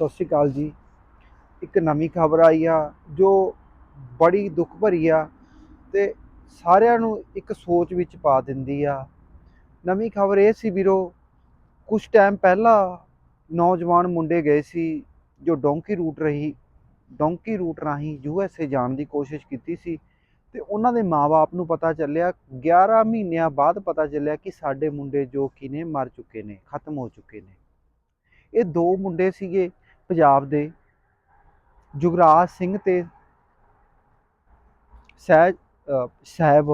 ਸਤਿ ਸ਼੍ਰੀ ਅਕਾਲ ਜੀ। ਇੱਕ ਨਵੀਂ ਖਬਰ ਆਈ ਆ ਜੋ ਬੜੀ ਦੁੱਖ ਭਰੀ ਆ ਤੇ ਸਾਰਿਆਂ ਨੂੰ ਇੱਕ ਸੋਚ ਵਿੱਚ ਪਾ ਦਿੰਦੀ ਆ। ਨਵੀਂ ਖਬਰ ਇਹ ਸੀ ਵੀਰੋ ਕੁਝ ਟਾਈਮ ਪਹਿਲਾਂ ਨੌਜਵਾਨ ਮੁੰਡੇ ਗਏ ਸੀ ਜੋ ਡੋਂਕੀ ਰੂਟ ਰਹੀ ਡੋਂਕੀ ਰੂਟ ਰਾਹੀਂ ਯੂਐਸਏ ਜਾਣ ਦੀ ਕੋਸ਼ਿਸ਼ ਕੀਤੀ ਸੀ ਤੇ ਉਹਨਾਂ ਦੇ ਮਾਪੇ ਨੂੰ ਪਤਾ ਚੱਲਿਆ 11 ਮਹੀਨਿਆਂ ਬਾਅਦ ਪਤਾ ਚੱਲਿਆ ਕਿ ਸਾਡੇ ਮੁੰਡੇ ਜੋ ਕਿ ਨੇ ਮਰ ਚੁੱਕੇ ਨੇ, ਖਤਮ ਹੋ ਚੁੱਕੇ ਨੇ। ਇਹ ਦੋ ਮੁੰਡੇ ਸੀਗੇ ਪੰਜਾਬ ਦੇ ਜੁਗਰਾਜ ਸਿੰਘ ਤੇ ਸਹਿਜ ਸਾਹਿਬ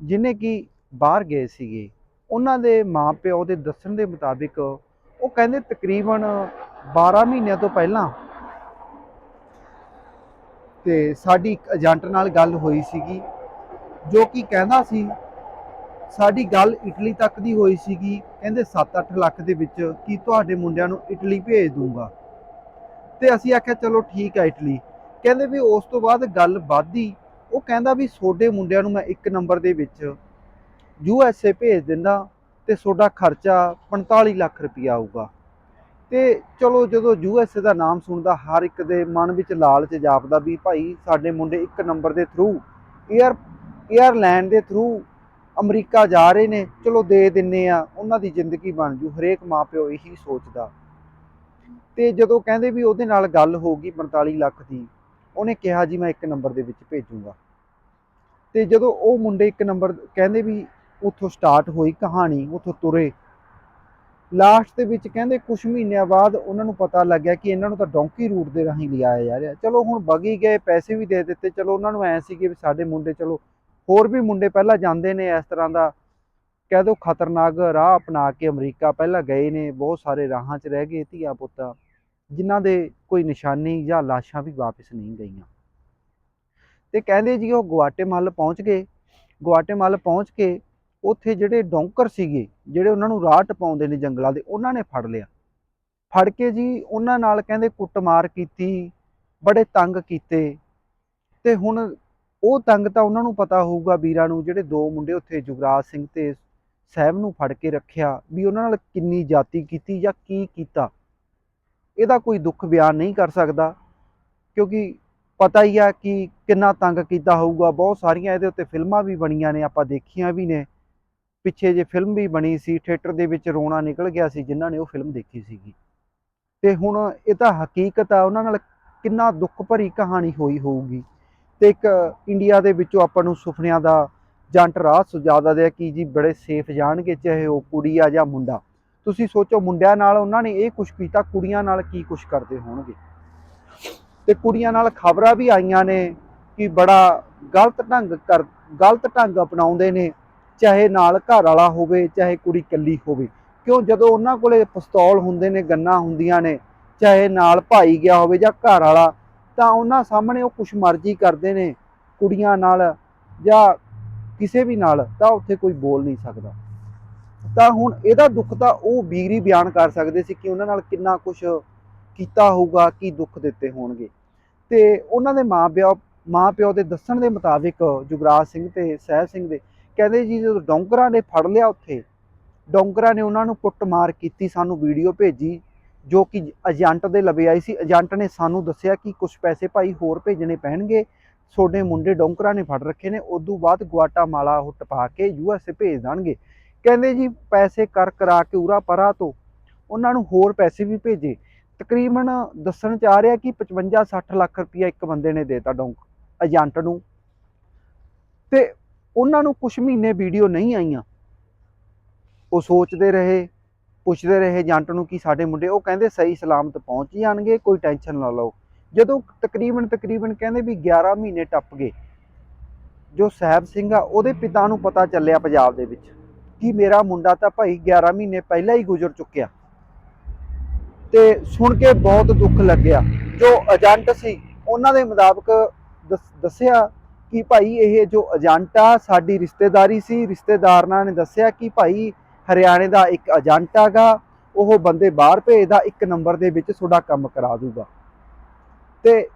ਜਿਨੇ ਕਿ ਬਾਹਰ ਗਏ ਸੀਗੇ, ਉਹਨਾਂ ਦੇ ਮਾਪਿਓ ਦੇ ਦੱਸਣ ਦੇ ਮੁਤਾਬਿਕ ਉਹ ਕਹਿੰਦੇ ਤਕਰੀਬਨ 12 ਮਹੀਨਿਆਂ ਤੋਂ ਪਹਿਲਾਂ ਤੇ ਸਾਡੀ ਇੱਕ ਏਜੰਟ ਨਾਲ ਗੱਲ ਹੋਈ ਸੀਗੀ, ਜੋ ਕਿ ਕਹਿੰਦਾ ਸੀ, ਸਾਡੀ ਗੱਲ ਇਟਲੀ ਤੱਕ ਦੀ ਹੋਈ ਸੀਗੀ, ਕਹਿੰਦੇ 7-8 ਲੱਖ ਦੇ ਵਿੱਚ ਕਿ ਤੁਹਾਡੇ ਮੁੰਡਿਆਂ ਨੂੰ ਇਟਲੀ ਭੇਜ ਦੂੰਗਾ। ਤੇ ਅਸੀਂ ਆਖਿਆ ਚਲੋ ਠੀਕ ਹੈ ਇਟਲੀ। ਕਹਿੰਦੇ ਵੀ ਉਸ ਤੋਂ ਬਾਅਦ ਗੱਲ ਵੱਧੀ ਉਹ ਕਹਿੰਦਾ ਵੀ ਤੁਹਾਡੇ ਮੁੰਡਿਆਂ ਨੂੰ ਮੈਂ ਇੱਕ ਨੰਬਰ ਦੇ ਵਿੱਚ ਯੂ ਐਸ ਏ ਭੇਜ ਦਿੰਦਾ ਤੇ ਤੁਹਾਡਾ ਖਰਚਾ 45 ਲੱਖ ਰੁਪਇਆ ਆਊਗਾ। ਤੇ ਚਲੋ ਜਦੋਂ ਯੂ ਐਸ ਏ ਦਾ ਨਾਮ ਸੁਣਦਾ, ਹਰ ਇੱਕ ਦੇ ਮਨ ਵਿੱਚ ਲਾਲਚ ਜਾਪਦਾ ਵੀ ਭਾਈ ਸਾਡੇ ਮੁੰਡੇ ਇੱਕ ਨੰਬਰ ਦੇ ਥਰੂ 에ਅਰ 에ਅਰਲਾਈਨ ਦੇ ਥਰੂ ਅਮਰੀਕਾ ਜਾ ਰਹੇ ਨੇ, ਚਲੋ ਦੇ ਦਿੰਨੇ ਆ, ਉਹਨਾਂ ਦੀ ਜ਼ਿੰਦਗੀ ਬਣ ਜੂ। ਹਰੇਕ ਮਾਪਿਓ ਇਹੀ ਸੋਚਦਾ। ਤੇ ਜਦੋਂ ਕਹਿੰਦੇ ਵੀ ਉਹਦੇ ਨਾਲ ਗੱਲ ਹੋ ਗਈ 45 ਲੱਖ ਦੀ, ਉਹਨੇ ਕਿਹਾ, ਜੀ, ਮੈਂ ਇੱਕ ਨੰਬਰ ਦੇ ਵਿੱਚ ਭੇਜੂੰਗਾ। ਤੇ ਜਦੋਂ ਉਹ ਮੁੰਡੇ ਇੱਕ ਨੰਬਰ ਕਹਿੰਦੇ ਵੀ ਉੱਥੋਂ ਸਟਾਰਟ ਹੋਈ ਕਹਾਣੀ, ਉੱਥੋਂ ਤੁਰੇ ਲਾਸਟ ਦੇ ਵਿੱਚ ਕਹਿੰਦੇ ਕੁਝ ਮਹੀਨਿਆਂ ਬਾਅਦ ਉਹਨਾਂ ਨੂੰ ਪਤਾ ਲੱਗਿਆ ਕਿ ਇਹਨਾਂ ਨੂੰ ਤਾਂ ਡੋਂਕੀ ਰੂਟ ਦੇ ਰਾਹੀਂ ਲਿਆਇਆ ਜਾ ਰਿਹਾ। ਚਲੋ, ਹੁਣ ਬਗੀ ਗਏ, ਪੈਸੇ ਵੀ ਦੇ ਦਿੱਤੇ, ਚਲੋ, ਉਹਨਾਂ ਨੂੰ ਐ ਸੀ ਕਿ ਵੀ ਸਾਡੇ ਮੁੰਡੇ, ਚਲੋ, ਹੋਰ ਵੀ ਮੁੰਡੇ ਪਹਿਲਾਂ ਜਾਂਦੇ ਨੇ ਇਸ ਤਰ੍ਹਾਂ ਦਾ ਕਹਿ ਦੋ ਖਤਰਨਾਕ ਰਾਹ ਅਪਣਾ ਕੇ ਅਮਰੀਕਾ ਪਹਿਲਾਂ ਗਏ ਨੇ, ਬਹੁਤ ਸਾਰੇ ਰਾਹਾਂ 'ਚ ਰਹਿ ਗਏ ਧੀਆ ਪੁੱਤਾਂ, ਜਿਨ੍ਹਾਂ ਦੇ ਕੋਈ ਨਿਸ਼ਾਨੀ ਜਾਂ ਲਾਸ਼ਾਂ ਵੀ ਵਾਪਸ ਨਹੀਂ ਗਈਆਂ। ਤੇ ਕਹਿੰਦੇ ਜੀ ਉਹ ਗੁਆਟੇਮਾਲ ਪਹੁੰਚ ਗਏ, ਗੁਆਟੇਮਾਲ ਪਹੁੰਚ ਕੇ ਉੱਥੇ ਜਿਹੜੇ ਡੌਂਕਰ ਸੀਗੇ, ਜਿਹੜੇ ਉਹਨਾਂ ਨੂੰ ਰਾਹ ਟਪਾਉਂਦੇ ਨੇ ਜੰਗਲਾਂ ਦੇ, ਉਹਨਾਂ ਨੇ ਫੜ ਲਿਆ। ਫੜ ਕੇ ਜੀ ਉਹਨਾਂ ਨਾਲ ਕਹਿੰਦੇ ਕੁੱਟਮਾਰ ਕੀਤੀ, ਬੜੇ ਤੰਗ ਕੀਤੇ, ਤੇ ਹੁਣ ਉਹ ਤੰਗ ਤਾਂ ਉਹਨਾਂ ਨੂੰ ਪਤਾ ਹੋਊਗਾ ਵੀਰਾਂ ਨੂੰ, ਜਿਹੜੇ ਦੋ ਮੁੰਡੇ ਉੱਥੇ ਜੁਗਰਾਜ ਸਿੰਘ ਤੇ ਸਾਹਿਬ ਨੂੰ ਫੜ ਕੇ ਰੱਖਿਆ ਵੀ ਉਹਨਾਂ ਨਾਲ ਕਿੰਨੀ ਜਾਤੀ ਕੀਤੀ ਜਾਂ ਕੀ ਕੀਤਾ। ਇਹਦਾ ਕੋਈ ਦੁੱਖ ਬਿਆਨ ਨਹੀਂ ਕਰ ਸਕਦਾ, ਕਿਉਂਕਿ ਪਤਾ ਹੀ ਆ ਕਿ ਕਿੰਨਾ ਤੰਗ ਕੀਤਾ ਹੋਊਗਾ। ਬਹੁਤ ਸਾਰੀਆਂ ਇਹਦੇ ਉੱਤੇ ਫਿਲਮਾਂ ਵੀ ਬਣੀਆਂ ਨੇ, ਆਪਾਂ ਦੇਖੀਆਂ ਵੀ ਨੇ। ਪਿੱਛੇ ਜੇ ਫਿਲਮ ਵੀ ਬਣੀ ਸੀ, ਥੀਏਟਰ ਦੇ ਵਿੱਚ ਰੋਣਾ ਨਿਕਲ ਗਿਆ ਸੀ, ਜਿਨ੍ਹਾਂ ਨੇ ਉਹ ਫਿਲਮ ਦੇਖੀ ਸੀਗੀ। ਤੇ ਹੁਣ ਇਹ ਤਾਂ ਹਕੀਕਤ ਆ, ਉਹਨਾਂ ਨਾਲ ਕਿੰਨਾ ਦੁੱਖ ਭਰੀ ਕਹਾਣੀ ਹੋਈ ਹੋਊਗੀ। ਤੇ ਇੱਕ ਇੰਡੀਆ ਦੇ ਵਿੱਚੋਂ ਆਪਾਂ ਨੂੰ ਸੁਪਨਿਆਂ ਦਾ ਜੰਟ ਰਾਹ ਸੁਝਾਦਾ ਦੇ ਕਿ ਜੀ, ਬੜੇ ਸੇਫ ਜਾਣਗੇ ਚਾਹੇ ਉਹ ਕੁੜੀ ਆ ਜਾਂ ਮੁੰਡਾ। ਤੁਸੀਂ ਸੋਚੋ ਮੁੰਡਿਆਂ ਨਾਲ ਉਹਨਾਂ ਨੇ ਇਹ ਕੁਛ ਕੀਤਾ, ਕੁੜੀਆਂ ਨਾਲ ਕੀ ਕੁਛ ਕਰਦੇ ਹੋਣਗੇ? ਤੇ ਕੁੜੀਆਂ ਨਾਲ ਖਬਰਾਂ ਵੀ ਆਈਆਂ ਨੇ ਕਿ ਬੜਾ ਗਲਤ ਢੰਗ ਕਰ, ਗਲਤ ਢੰਗ ਅਪਣਾਉਂਦੇ ਨੇ, ਚਾਹੇ ਨਾਲ ਘਰ ਵਾਲਾ ਹੋਵੇ, ਚਾਹੇ ਕੁੜੀ ਇਕੱਲੀ ਹੋਵੇ। ਕਿਉਂ? ਜਦੋਂ ਉਹਨਾਂ ਕੋਲੇ ਪਿਸਤੌਲ ਹੁੰਦੇ ਨੇ, ਗੰਨਾਂ ਹੁੰਦੀਆਂ ਨੇ, ਚਾਹੇ ਨਾਲ ਭਾਈ ਗਿਆ ਹੋਵੇ ਜਾਂ ਘਰ ਵਾਲਾ, ਤਾਂ ਉਹਨਾਂ ਸਾਹਮਣੇ ਉਹ ਕੁਛ ਮਰਜ਼ੀ ਕਰਦੇ ਨੇ, ਕੁੜੀਆਂ ਨਾਲ ਜਾਂ ਕਿਸੇ ਵੀ ਨਾਲ ਤਾਂ ਉੱਥੇ ਕੋਈ ਬੋਲ ਨਹੀਂ ਸਕਦਾ। ਤਾਂ ਹੁਣ ਇਹਦਾ ਦੁੱਖ ਤਾਂ ਉਹ ਵੀਰ ਹੀ ਬਿਆਨ ਕਰ ਸਕਦੇ ਸੀ ਕਿ ਉਹਨਾਂ ਨਾਲ ਕਿੰਨਾ ਕੁਛ ਕੀਤਾ ਹੋਊਗਾ, ਕੀ ਦੁੱਖ ਦਿੱਤੇ ਹੋਣਗੇ। ਤੇ ਉਹਨਾਂ ਦੇ ਮਾਪਿਓ ਮਾਪਿਓ ਦੇ ਦੱਸਣ ਦੇ ਮੁਤਾਬਿਕ ਜੁਗਰਾਜ ਸਿੰਘ ਤੇ ਸਹਿਬ ਸਿੰਘ ਦੇ ਕਹਿੰਦੇ ਜੀ ਜਦੋਂ ਡੌਂਕਰਾਂ ਨੇ ਫੜ ਲਿਆ ਉੱਥੇ ਡੌਂਕਰਾਂ ਨੇ ਉਹਨਾਂ ਨੂੰ ਕੁੱਟਮਾਰ ਕੀਤੀ, ਸਾਨੂੰ ਵੀਡੀਓ ਭੇਜੀ, ਜੋ ਕਿ ਏਜੰਟ ਦੇ ਲਵੇ ਆਈ ਸੀ। ਏਜੰਟ ਨੇ ਸਾਨੂੰ ਦੱਸਿਆ ਕਿ ਕੁਝ ਪੈਸੇ ਭਾਈ ਹੋਰ ਭੇਜਣੇ ਪੈਣਗੇ। ਤੁਹਾਡੇ ਮੁੰਡੇ ਡੋਂਕਰਾਂ ਨੇ ਫੜ ਰੱਖੇ ਨੇ, ਉਦੋਂ ਬਾਅਦ ਗੁਆਟਾਮਾਲਾ ਉਹ ਟਪਾ ਕੇ ਯੂਐਸਏ ਭੇਜ ਦੇਣਗੇ। ਕਹਿੰਦੇ ਜੀ, ਪੈਸੇ ਕਰ ਕਰਾ ਕੇ ਉਰਾ ਪਰਾ ਤੋਂ, ਉਹਨਾਂ ਨੂੰ ਹੋਰ ਪੈਸੇ ਵੀ ਭੇਜੇ। ਤਕਰੀਬਨ ਦੱਸਣ ਚ ਆ ਰਿਹਾ ਕਿ 55 60 ਲੱਖ ਰੁਪਇਆ ਇੱਕ ਬੰਦੇ ਨੇ ਦੇਤਾ ਡੋਂਕ, ਏਜੰਟ ਨੂੰ। ਤੇ ਉਹਨਾਂ ਨੂੰ ਕੁਝ ਮਹੀਨੇ ਵੀਡੀਓ ਨਹੀਂ ਆਈਆਂ। ਉਹ ਸੋਚਦੇ ਰਹੇ, ਪੁੱਛਦੇ ਰਹੇ ਏਜੰਟ ਨੂੰ ਕਿ ਸਾਡੇ ਮੁੰਡੇ, ਉਹ ਕਹਿੰਦੇ ਸਹੀ ਸਲਾਮਤ ਪਹੁੰਚ ਜਾਣਗੇ, ਕੋਈ ਟੈਨਸ਼ਨ ਨਾ ਲਓ। ਜਦੋਂ ਤਕਰੀਬਨ ਤਕਰੀਬਨ ਕਹਿੰਦੇ ਵੀ 11 ਮਹੀਨੇ ਟੱਪ ਗਏ, ਜੋ ਸਾਹਿਬ ਸਿੰਘ ਆ, ਉਹਦੇ ਪਿਤਾ ਨੂੰ ਪਤਾ ਚੱਲਿਆ ਪੰਜਾਬ ਦੇ ਵਿੱਚ ਕਿ ਮੇਰਾ ਮੁੰਡਾ ਤਾਂ ਭਾਈ 11 ਮਹੀਨੇ ਪਹਿਲਾਂ ਹੀ ਗੁਜ਼ਰ ਚੁੱਕਿਆ। ਤੇ ਸੁਣ ਕੇ ਬਹੁਤ ਦੁੱਖ ਲੱਗਿਆ। ਜੋ ਏਜੰਟ ਸੀ, ਉਹਨਾਂ ਦੇ ਮੁਤਾਬਕ ਦੱਸ- ਦੱਸਿਆ ਕਿ ਭਾਈ ਇਹ ਜੋ ਏਜੰਟ ਆ, ਸਾਡੀ ਰਿਸ਼ਤੇਦਾਰੀ ਸੀ ਰਿਸ਼ਤੇਦਾਰਾਂ ਨੇ ਦੱਸਿਆ ਕਿ ਭਾਈ ਹਰਿਆਣੇ ਦਾ ਇੱਕ ਏਜੰਟ ਹੈਗਾ, ਉਹ ਬੰਦੇ ਬਾਹਰ ਭੇਜਦਾ, ਇੱਕ ਨੰਬਰ ਦੇ ਵਿੱਚ ਤੁਹਾਡਾ ਕੰਮ ਕਰਾ ਦੂਗਾ। ਤੇ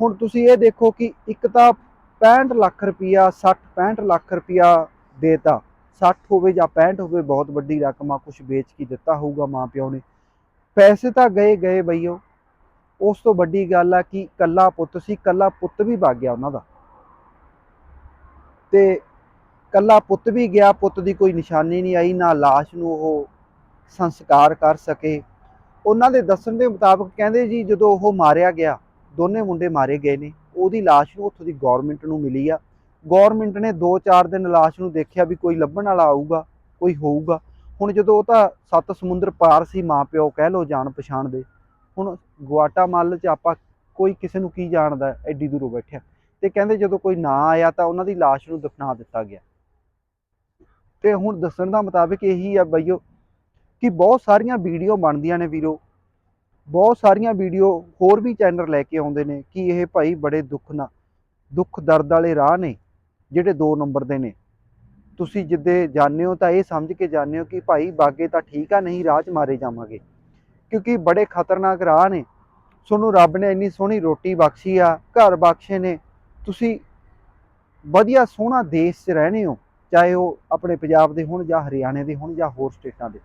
ਹੁਣ ਤੁਸੀਂ ਇਹ ਦੇਖੋ ਕਿ ਇੱਕ ਤਾਂ 65 ਲੱਖ ਰੁਪਿਆ 60 65 ਲੱਖ ਰੁਪਿਆ ਦੇਤਾ। 60 ਹੋਵੇ ਜਾਂ 65 ਹੋਵੇ, ਬਹੁਤ ਵੱਡੀ ਰਕਮ ਆ ਕੁਝ ਵੇਚ ਕੇ ਦਿੱਤਾ ਹੋਊਗਾ ਮਾਂ ਪਿਓ ਨੇ। ਪੈਸੇ ਤਾਂ ਗਏ ਗਏ ਬਈਓ। ਉਸ ਤੋਂ ਵੱਡੀ ਗੱਲ ਆ ਕਿ ਕੱਲਾ ਪੁੱਤ ਸੀ ਕੱਲਾ ਪੁੱਤ ਵੀ ਵਗ ਗਿਆ ਉਹਨਾਂ ਦਾ। ਤੇ ਕੱਲਾ ਪੁੱਤ ਵੀ ਗਿਆ, ਪੁੱਤ ਦੀ ਕੋਈ ਨਿਸ਼ਾਨੀ ਨਹੀਂ ਆਈ, ਨਾ ਲਾਸ਼ ਨੂੰ ਉਹ ਸੰਸਕਾਰ ਕਰ ਸਕੇ। ਉਹਨਾਂ ਦੇ ਦੱਸਣ ਦੇ ਮੁਤਾਬਕ ਕਹਿੰਦੇ ਜੀ ਜਦੋਂ ਉਹ ਮਾਰਿਆ ਗਿਆ ਦੋਨੇ ਮੁੰਡੇ ਮਾਰੇ ਗਏ ਨੇ। ਉਹਦੀ ਲਾਸ਼ ਨੂੰ ਉੱਥੋਂ ਦੀ ਗਵਰਨਮੈਂਟ ਨੂੰ ਮਿਲੀ ਆ। ਗਵਰਨਮੈਂਟ ਨੇ 2-4 ਦਿਨ ਲਾਸ਼ ਨੂੰ ਦੇਖਿਆ ਵੀ ਕੋਈ ਲੱਭਣ ਵਾਲਾ ਆਊਗਾ, ਕੋਈ ਹੋਊਗਾ। ਹੁਣ ਜਦੋਂ ਉਹ ਤਾਂ ਸੱਤ ਸਮੁੰਦਰ ਪਾਰ ਸੀ ਮਾਂ ਪਿਓ ਕਹਿ ਲੋ ਜਾਣ ਪਛਾਣ ਦੇ, ਹੁਣ ਗੁਆਟਾਮਾਲਾ 'ਚ ਆਪਾਂ ਕੋਈ ਕਿਸੇ ਨੂੰ ਕੀ ਜਾਣਦਾ ਐਡੀ ਦੂਰੋਂ ਬੈਠਿਆ। ਤੇ ਕਹਿੰਦੇ ਜਦੋਂ ਕੋਈ ਨਾ ਆਇਆ ਤਾਂ ਉਹਨਾਂ ਦੀ ਲਾਸ਼ ਨੂੰ ਦਫਨਾ ਦਿੱਤਾ ਗਿਆ। ਤੇ ਹੁਣ ਦੱਸਣ ਦਾ ਮੁਤਾਬਕ ਇਹੀ ਆ ਬਈਓ ਕਿ ਬਹੁਤ ਸਾਰੀਆਂ ਵੀਡੀਓ ਬਣਦੀਆਂ ਨੇ ਵੀਰੋ। ਬਹੁਤ ਸਾਰੀਆਂ ਵੀਡੀਓ ਹੋਰ ਵੀ ਚੈਨਲ ਲੈ ਕੇ ਆਉਂਦੇ ਨੇ ਕਿ ਇਹ ਭਾਈ ਬੜੇ ਦੁੱਖ ਨਾ, ਦੁੱਖ ਦਰਦ ਵਾਲੇ ਰਾਹ ਨੇ ਜਿਹੜੇ 2 ਨੰਬਰ ਦੇ ਨੇ। ਤੁਸੀਂ ਜਿੱਦੇ ਜਾਂਦੇ ਹੋ ਤਾਂ ਇਹ ਸਮਝ ਕੇ ਜਾਂਦੇ ਹੋ ਕਿ ਭਾਈ ਬਾਗੇ ਤਾਂ ਠੀਕ ਆ, ਨਹੀਂ ਰਾਹ 'ਚ ਮਾਰੇ ਜਾਵਾਂਗੇ। ਕਿਉਂਕਿ ਬੜੇ ਖਤਰਨਾਕ ਰਾਹ ਨੇ। ਤੁਹਾਨੂੰ ਰੱਬ ਨੇ ਇੰਨੀ ਸੋਹਣੀ ਰੋਟੀ ਬਖਸ਼ੀ ਆ, ਘਰ ਬਖਸ਼ੇ ਨੇ। ਤੁਸੀਂ ਵਧੀਆ ਸੋਹਣਾ ਦੇਸ਼ 'ਚ ਰਹਿੰਦੇ ਹੋ, ਚਾਹੇ ਉਹ ਆਪਣੇ ਪੰਜਾਬ ਦੇ ਹੋਣ ਜਾਂ ਹਰਿਆਣੇ ਦੇ ਹੋਣ ਜਾਂ ਹੋਰ ਸਟੇਟਾਂ ਦੇ।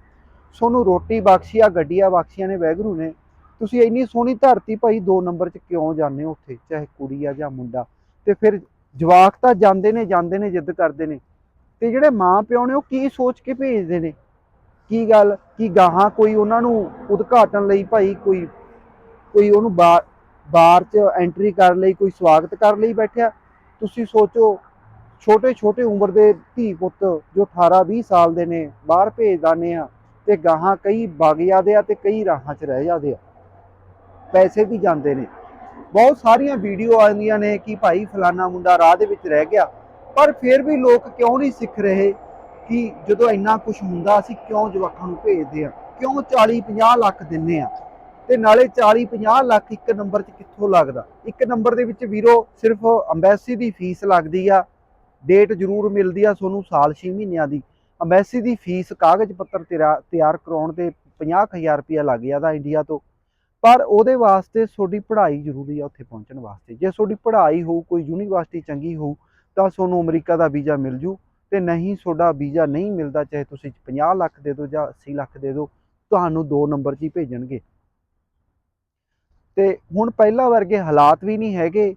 ਤੁਹਾਨੂੰ ਰੋਟੀ ਬਖਸ਼ੀ ਆ, ਗੱਡੀਆਂ ਬਖਸ਼ੀਆਂ ਨੇ, ਵੈਗਰੂ ਨੇ। ਤੁਸੀਂ ਇੰਨੀ ਸੋਹਣੀ ਧਰਤੀ ਭਾਈ 2 ਨੰਬਰ 'ਚ ਕਿਉਂ ਜਾਂਦੇ ਹੋ ਉੱਥੇ? ਚਾਹੇ ਕੁੜੀ ਆ ਜਾਂ ਮੁੰਡਾ। ਤੇ ਫਿਰ ਜਵਾਕ ਤਾਂ ਜਾਂਦੇ ਨੇ ਜਾਂਦੇ ਨੇ, ਜਿੱਦ ਕਰਦੇ ਨੇ। ਤੇ ਜਿਹੜੇ ਮਾਂ ਪਿਓ ਨੇ ਉਹ ਕੀ ਸੋਚ ਕੇ ਭੇਜਦੇ ਨੇ? ਕੀ ਗੱਲ? ਕੀ ਗਾਹਾਂ ਕੋਈ ਉਹਨਾਂ ਨੂੰ ਉਦਘਾਟਨ ਲਈ ਭਾਈ ਕੋਈ ਕੋਈ ਉਹਨੂੰ ਬਾਰ ਬਾਰ 'ਚ ਐਂਟਰੀ ਕਰਨ ਲਈ, ਕੋਈ ਸਵਾਗਤ ਕਰਨ ਲਈ ਬੈਠਿਆ? ਤੁਸੀਂ ਸੋਚੋ ਛੋਟੇ ਛੋਟੇ ਉਮਰ ਦੇ ਧੀ ਪੁੱਤ ਜੋ 18 20 ਸਾਲ ਦੇ ਨੇ, ਬਾਹਰ ਭੇਜ ਦਾਨੇ ਆ, ਤੇ ਗਾਹਾਂ ਕਈ ਵਗ ਜਾਂਦੇ ਆ ਤੇ ਕਈ ਰਾਹਾਂ 'ਚ ਰਹਿ ਜਾਂਦੇ ਆ। ਪੈਸੇ ਵੀ ਜਾਂਦੇ ਨੇ। ਬਹੁਤ ਸਾਰੀਆਂ ਵੀਡੀਓ ਆਉਂਦੀਆਂ ਨੇ ਕਿ ਭਾਈ ਫਲਾਨਾ ਮੁੰਡਾ ਰਾਹ ਦੇ ਵਿੱਚ ਰਹਿ ਗਿਆ, ਪਰ ਫਿਰ ਵੀ ਲੋਕ ਕਿਉਂ ਨਹੀਂ ਸਿੱਖ ਰਹੇ ਕਿ ਜਦੋਂ ਇੰਨਾ ਕੁਝ ਹੁੰਦਾ ਅਸੀਂ ਕਿਉਂ ਜਵਾਕਾਂ ਨੂੰ ਭੇਜਦੇ ਆ ਕਿਉਂ 40 50 ਲੱਖ ਦਿੰਨੇ ਆ ਤੇ ਨਾਲੇ 40 50 ਲੱਖ ਇੱਕ ਨੰਬਰ 'ਚ ਕਿੱਥੋਂ ਲੱਗਦਾ? ਇੱਕ ਨੰਬਰ ਦੇ ਵਿੱਚ ਵੀਰੋ, ਸਿਰਫ ਅੰਬੈਸੀ ਦੀ ਫੀਸ ਲੱਗਦੀ ਆ। ਡੇਟ ਜ਼ਰੂਰ ਮਿਲਦੀ ਆ ਤੁਹਾਨੂੰ ਸਾਲ 6 ਮਹੀਨਿਆਂ ਦੀ। ਅੰਬੈਸੀ ਦੀ ਫੀਸ ਕਾਗਜ਼ ਪੱਤਰ ਤਿਰਾ- ਤਿਆਰ ਕਰਾਉਣ ਤੇ 50000 ਰੁਪਇਆ ਲੱਗ ਜਾਂਦਾ ਇੰਡੀਆ ਤੋਂ। ਪਰ ਉਹਦੇ ਵਾਸਤੇ ਤੁਹਾਡੀ ਪੜ੍ਹਾਈ ਜ਼ਰੂਰੀ ਆ ਉੱਥੇ ਪਹੁੰਚਣ ਵਾਸਤੇ। ਜੇ ਤੁਹਾਡੀ ਪੜ੍ਹਾਈ ਹੋਊ, ਕੋਈ ਯੂਨੀਵਰਸਿਟੀ ਚੰਗੀ ਹੋਊ, ਤਾਂ ਤੁਹਾਨੂੰ ਅਮਰੀਕਾ ਦਾ ਵੀਜ਼ਾ ਮਿਲ ਜੂ ਤੇ ਨਹੀਂ ਤੁਹਾਡਾ ਵੀਜ਼ਾ ਨਹੀਂ ਮਿਲਦਾ, ਚਾਹੇ ਤੁਸੀਂ 50 ਲੱਖ ਦੇ ਦਿਓ ਜਾਂ 80 ਲੱਖ ਦੇ ਦਿਓ, ਤੁਹਾਨੂੰ 2 ਨੰਬਰ 'ਚ ਹੀ ਭੇਜਣਗੇ। ਤੇ ਹੁਣ ਪਹਿਲਾਂ ਵਰਗੇ ਹਾਲਾਤ ਵੀ ਨਹੀਂ ਹੈਗੇ।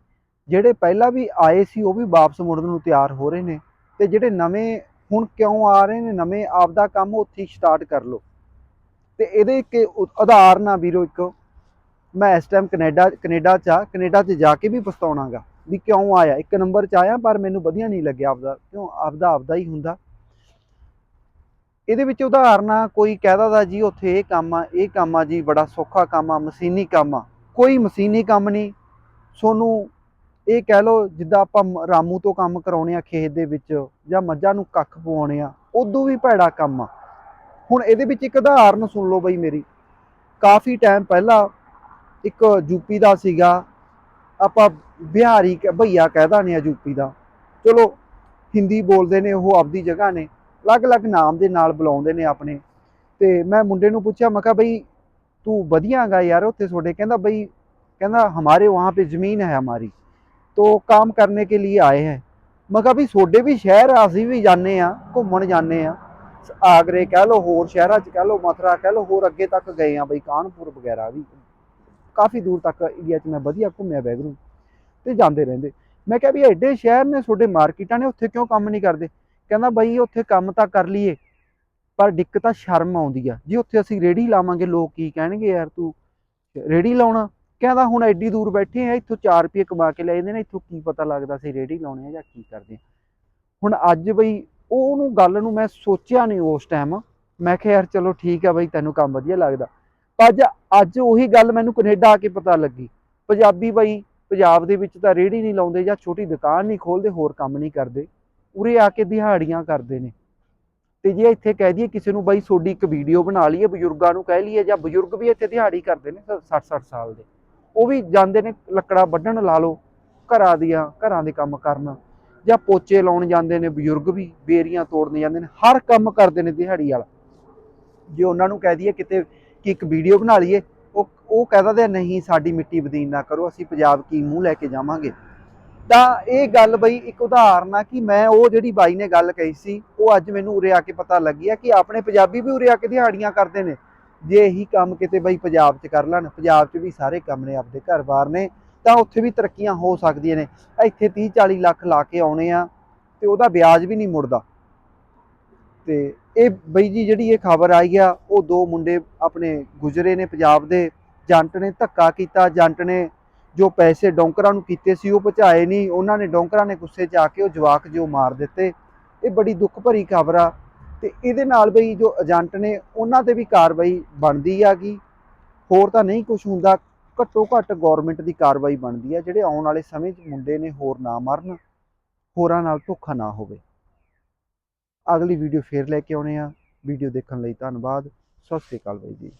ਜਿਹੜੇ ਪਹਿਲਾਂ ਵੀ ਆਏ ਸੀ, ਉਹ ਵੀ ਵਾਪਸ ਮੁੜਨ ਨੂੰ ਤਿਆਰ ਹੋ ਰਹੇ ਨੇ ਤੇ ਜਿਹੜੇ ਨਵੇਂ ਹੁਣ ਕਿਉਂ ਆ ਰਹੇ ਨੇ, ਨਵੇਂ ਆਪਦਾ ਕੰਮ ਉੱਥੇ ਸਟਾਰਟ ਕਰ ਲਓ। ਤੇ ਇਹਦੇ ਇੱਕ ਉ- ਉਦਾਹਰਨ ਆ ਵੀਰੋ ਇੱਕ ਮੈਂ ਇਸ ਟਾਈਮ ਕੈਨੇਡਾ ਕੈਨੇਡਾ ਚ ਆ, ਕੈਨੇਡਾ ਚ ਜਾ ਕੇ ਵੀ ਪਛਤਾਉਣਾਗਾ ਵੀ ਕਿਉਂ ਆਇਆ। ਇੱਕ ਨੰਬਰ ਚ ਆਇਆ, ਪਰ ਮੈਨੂੰ ਵਧੀਆ ਨਹੀਂ ਲੱਗਿਆ ਆਪਦਾ, ਕਿਉਂ ਆਪਦਾ ਆਪਦਾ ਹੀ ਹੁੰਦਾ। ਇਹਦੇ ਵਿੱਚ ਉਦਾਹਰਨ ਆ, ਕੋਈ ਕਹਿਦਾ ਦਾ ਜੀ, ਉੱਥੇ ਇਹ ਕੰਮ ਆ, ਇਹ ਕੰਮ ਆ ਜੀ, ਬੜਾ ਸੌਖਾ ਕੰਮ ਆ, ਮਸ਼ੀਨੀ ਕੰਮ ਆ। ਕੋਈ ਮਸ਼ੀਨੀ ਕੰਮ ਨਹੀਂ। ਸੋਨੂੰ ਇਹ ਕਹਿ ਲਓ, ਜਿੱਦਾਂ ਆਪਾਂ ਰਾਮੂ ਤੋਂ ਕੰਮ ਕਰਾਉਣੇ ਆ ਖੇਤ ਦੇ ਵਿੱਚ, ਜਾਂ ਮੱਝਾਂ ਨੂੰ ਕੱਖ ਪਵਾਉਣੇ ਆ, ਉਦੋਂ ਵੀ ਭੈੜਾ ਕੰਮ ਆ। ਹੁਣ ਇਹਦੇ ਵਿੱਚ ਇੱਕ ਉਦਾਹਰਨ ਸੁਣ ਲਓ ਬਈ ਮੇਰੀ। ਕਾਫੀ ਟਾਈਮ ਪਹਿਲਾਂ ਇੱਕ ਯੂਪੀ ਦਾ ਸੀਗਾ ਆਪਾਂ ਬਿਹਾਰੀ ਕ- ਭਈਆ ਕਹਿਦਾ ਨੇ ਆ ਯੂਪੀ ਦਾ ਚਲੋ ਹਿੰਦੀ ਬੋਲਦੇ ਨੇ ਉਹ ਆਪਦੀ ਜਗ੍ਹਾ ਨੇ ਅਲੱਗ-ਅਲੱਗ ਨਾਮ ਦੇ ਨਾਲ ਬੁਲਾਉਂਦੇ ਨੇ ਆਪਣੇ ਤੇ ਮੈਂ ਮੁੰਡੇ ਨੂੰ ਪੁੱਛਿਆ ਮੈਂ ਕਿਹਾ ਬਈ ਤੂੰ ਵਧੀਆਗਾ ਯਾਰ ਉੱਥੇ ਤੁਹਾਡੇ ਕਹਿੰਦਾ ਬਈ ਕਹਿੰਦਾ हमारे वहाँ पे ज़मीन है हमारी तो काम करने के लिए आए हैं ਮੈਂ ਕਿਹਾ ਵੀ ਤੁਹਾਡੇ ਵੀ ਸ਼ਹਿਰ ਆ, ਅਸੀਂ ਵੀ ਜਾਂਦੇ ਆ ਘੁੰਮਣ ਜਾਂਦੇ ਆ ਆਗਰੇ ਕਹਿ ਲਓ ਹੋਰ ਸ਼ਹਿਰਾਂ 'ਚ ਕਹਿ ਲਓ ਮਥੁਰਾ ਕਹਿ ਲਓ ਹੋਰ ਅੱਗੇ ਤੱਕ ਗਏ ਆ ਬਈ ਕਾਨਪੁਰ ਵਗੈਰਾ ਵੀ ਕਾਫੀ ਦੂਰ ਤੱਕ ਇੰਡੀਆ 'ਚ ਮੈਂ ਵਧੀਆ ਘੁੰਮਿਆ ਬੈਗਰੂ ਤੇ ਜਾਂਦੇ ਰਹਿੰਦੇ। ਮੈਂ ਕਿਹਾ ਵੀ ਐਡੇ ਸ਼ਹਿਰ ਨੇ ਤੁਹਾਡੇ ਮਾਰਕੀਟਾਂ ਨੇ, ਉੱਥੇ ਕਿਉਂ ਕੰਮ ਨਹੀਂ ਕਰਦੇ? ਕਹਿੰਦਾ ਬਈ ਉੱਥੇ ਕੰਮ ਤਾਂ ਕਰ ਲਈਏ, ਪਰ ਦਿੱਕਤ ਤਾਂ ਸ਼ਰਮ ਆਉਂਦੀ ਆ। ਜੇ ਉੱਥੇ ਅਸੀਂ ਰੇੜੀ ਲਾਵਾਂਗੇ, ਲੋਕ ਕੀ ਕਹਿਣਗੇ, ਯਾਰ ਤੂੰ ਰੇੜੀ ਲਾਉਣਾ? ਕਹਿੰਦਾ ਹੁਣ ਐਡੀ ਦੂਰ ਬੈਠੇ ਆ, ਇੱਥੋਂ 4 ਰੁਪਏ ਕਮਾ ਕੇ ਲੈ ਜਾਂਦੇ ਨੇ, ਇੱਥੋਂ ਕੀ ਪਤਾ ਲੱਗਦਾ ਸੀ ਰੇੜੀ ਲਾਉਣੇ ਆ ਜਾਂ ਕੀ ਕਰਦੇ ਆ। ਹੁਣ ਅੱਜ ਬਈ ਉਹਨੂੰ ਗੱਲ ਨੂੰ ਮੈਂ ਸੋਚਿਆ ਨਹੀਂ ਉਸ ਟਾਈਮ ਮੈਂ ਕਿਹਾ ਯਾਰ ਚਲੋ ਠੀਕ ਆ ਬਈ, ਤੈਨੂੰ ਕੰਮ ਵਧੀਆ ਲੱਗਦਾ। ਅੱਜ ਅੱਜ ਉਹੀ ਗੱਲ ਮੈਨੂੰ ਕੈਨੇਡਾ ਆ ਕੇ ਪਤਾ ਲੱਗੀ, ਪੰਜਾਬੀ ਬਾਈ ਪੰਜਾਬ ਦੇ ਵਿੱਚ ਤਾਂ ਰੇੜੀ ਨਹੀਂ ਲਾਉਂਦੇ ਜਾਂ ਛੋਟੀ ਦੁਕਾਨ ਨਹੀਂ ਖੋਲਦੇ ਹੋਰ ਕੰਮ ਨਹੀਂ ਕਰਦੇ, ਉਰੇ ਆ ਕੇ ਦਿਹਾੜੀਆਂ ਕਰਦੇ ਨੇ। ਤੇ ਜੇ ਇੱਥੇ ਕਹਿ ਦਈਏ ਕਿਸੇ ਨੂੰ ਬਾਈ ਤੁਹਾਡੀ ਇੱਕ ਵੀਡੀਓ ਬਣਾ ਲਈਏ, ਬਜ਼ੁਰਗਾਂ ਨੂੰ ਕਹਿ ਲਈਏ ਜਾਂ ਬਜ਼ੁਰਗ ਵੀ ਇੱਥੇ ਦਿਹਾੜੀ ਕਰਦੇ ਨੇ 60 60 ਸਾਲ ਦੇ, ਉਹ ਵੀ ਜਾਂਦੇ ਨੇ ਲੱਕੜਾ ਵੱਢਣ ਲਾ ਲਓ, ਘਰਾਂ ਦੀਆਂ, ਘਰਾਂ ਦੇ ਕੰਮ ਕਰਨ ਜਾਂ ਪੋਚੇ ਲਾਉਣ ਜਾਂਦੇ ਨੇ, ਬਜ਼ੁਰਗ ਵੀ ਬੇਰੀਆਂ ਤੋੜਨ ਜਾਂਦੇ ਨੇ, ਹਰ ਕੰਮ ਕਰਦੇ ਨੇ ਦਿਹਾੜੀ ਵਾਲਾ। ਜੇ ਉਹਨਾਂ ਨੂੰ ਕਹਿ ਦਈਏ ਕਿਤੇ ਕਿ ਇੱਕ ਵੀਡੀਓ ਬਣਾ ਲਈਏ, ਉਹ ਉਹ ਕਹਿ ਦਿੰਦੇ ਨਹੀਂ, ਸਾਡੀ ਮਿੱਟੀ ਬਦੀਨ ਨਾ ਕਰੋ, ਅਸੀਂ ਪੰਜਾਬ ਕੀ ਮੂੰਹ ਲੈ ਕੇ ਜਾਵਾਂਗੇ। ਤਾਂ ਇਹ ਗੱਲ ਬਈ ਇੱਕ ਉਦਾਹਰਨ ਆ ਕਿ ਮੈਂ ਉਹ ਜਿਹੜੀ ਬਾਈ ਨੇ ਗੱਲ ਕਹੀ ਸੀ, ਉਹ ਅੱਜ ਮੈਨੂੰ ਉਰੇ ਆ ਕੇ ਪਤਾ ਲੱਗੀ ਆ ਕਿ ਆਪਣੇ ਪੰਜਾਬੀ ਵੀ ਉਰੇ ਆ ਕੇ ਦਿਹਾੜੀਆਂ ਕਰਦੇ ਨੇ। ਜੇ ਇਹੀ ਕੰਮ ਕਿਤੇ ਬਈ ਪੰਜਾਬ 'ਚ ਕਰ ਲੈਣ, ਪੰਜਾਬ 'ਚ ਵੀ ਸਾਰੇ ਕੰਮ ਨੇ, ਆਪਦੇ ਘਰ-ਬਾਰ ਨੇ, ਤਾਂ ਉੱਥੇ ਵੀ ਤਰੱਕੀਆਂ ਹੋ ਸਕਦੀਆਂ ਨੇ। ਇੱਥੇ 30 40 ਲੱਖ ਲਾ ਕੇ ਆਉਣੇ ਆ ਤੇ ਉਹਦਾ ਵਿਆਜ ਵੀ ਨਹੀਂ ਮੁੜਦਾ। ਤੇ ਇਹ ਬਈ ਜੀ ਜਿਹੜੀ ਇਹ ਖਬਰ ਆਈ ਆ, ਉਹ ਦੋ ਮੁੰਡੇ ਆਪਣੇ ਗੁਜਰੇ ਨੇ ਪੰਜਾਬ ਦੇ। ਜੰਟ ਨੇ ਧੱਕਾ ਕੀਤਾ, ਜੰਟ ਨੇ ਜੋ ਪੈਸੇ ਡੋਂਕਰਾਂ ਨੂੰ ਕੀਤੇ ਸੀ, ਉਹ ਪਹੁੰਚਾਏ ਨਹੀਂ। ਉਹਨਾਂ ਨੇ ਡੋਂਕਰਾਂ ਨੇ ਗੁੱਸੇ 'ਚ ਆ ਕੇ ਉਹ ਜਵਾਕ ਜੋ ਮਾਰ ਦਿੱਤੇ। ਇਹ ਬੜੀ ਦੁੱਖ ਭਰੀ ਖਬਰ ਆ। ਤੇ ਇਹਦੇ ਨਾਲ ਬਈ ਜੋ ਏਜੰਟ ਨੇ, ਉਹਨਾਂ ਤੇ ਵੀ ਕਾਰਵਾਈ ਬਣਦੀ ਆ ਆਗੀ। ਹੋਰ ਤਾਂ ਨਹੀਂ ਕੁਝ ਹੁੰਦਾ। ਘੱਟੋ ਘੱਟ ਗਵਰਨਮੈਂਟ ਦੀ ਕਾਰਵਾਈ ਬਣਦੀ ਆ। ਜਿਹੜੇ ਆਉਣ ਵਾਲੇ ਸਮੇਂ 'ਚ ਮੁੰਡੇ ਨੇ ਹੋਰ ਨਾ ਮਰਨ, ਹੋਰਾਂ ਨਾਲ ਧੋਖਾ ਨਾ ਹੋਵੇ। ਅਗਲੀ ਵੀਡੀਓ ਫੇਰ ਲੈ ਕੇ ਆਉਣੇ ਆ ਵੀਡੀਓ ਦੇਖਣ ਲਈ ਧੰਨਵਾਦ। ਸਤਿ ਸ੍ਰੀ ਅਕਾਲ ਬਾਈ ਜੀ।